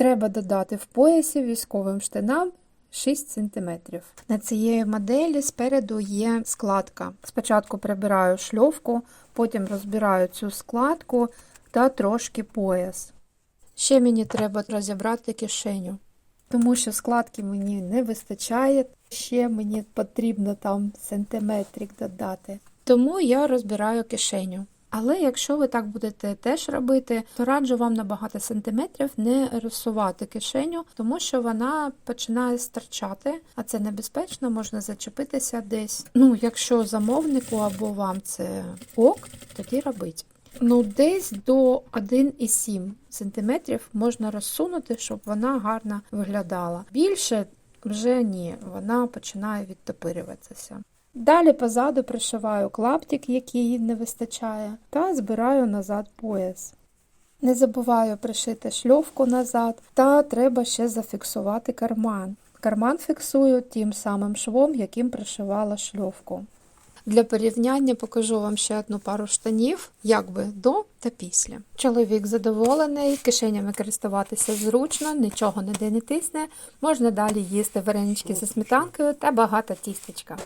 Треба додати в поясі військовим штанам 6 см. На цієї моделі спереду є складка. Спочатку прибираю шльовку, потім розбираю цю складку та трошки пояс. Ще мені треба розібрати кишеню, тому що складки мені не вистачає. Ще мені потрібно там сантиметрик додати. Тому я розбираю кишеню. Але якщо ви так будете теж робити, то раджу вам на багато сантиметрів не розсувати кишеню, тому що вона починає стирчати, а це небезпечно, можна зачепитися десь. Ну, якщо замовнику або вам це ок, тоді робіть. Ну, десь до 1,7 см можна розсунути, щоб вона гарно виглядала. Більше вже ні, вона починає відтопирюватися. Далі позаду пришиваю клаптик, який не вистачає, та збираю назад пояс. Не забуваю пришити шльовку назад, та треба ще зафіксувати карман. Карман фіксую тим самим швом, яким пришивала шльовку. Для порівняння покажу вам ще одну пару штанів, якби до та після. Чоловік задоволений, кишенями користуватися зручно, нічого ніде не тисне, можна далі їсти варенички зі сметанкою та багато тістечка.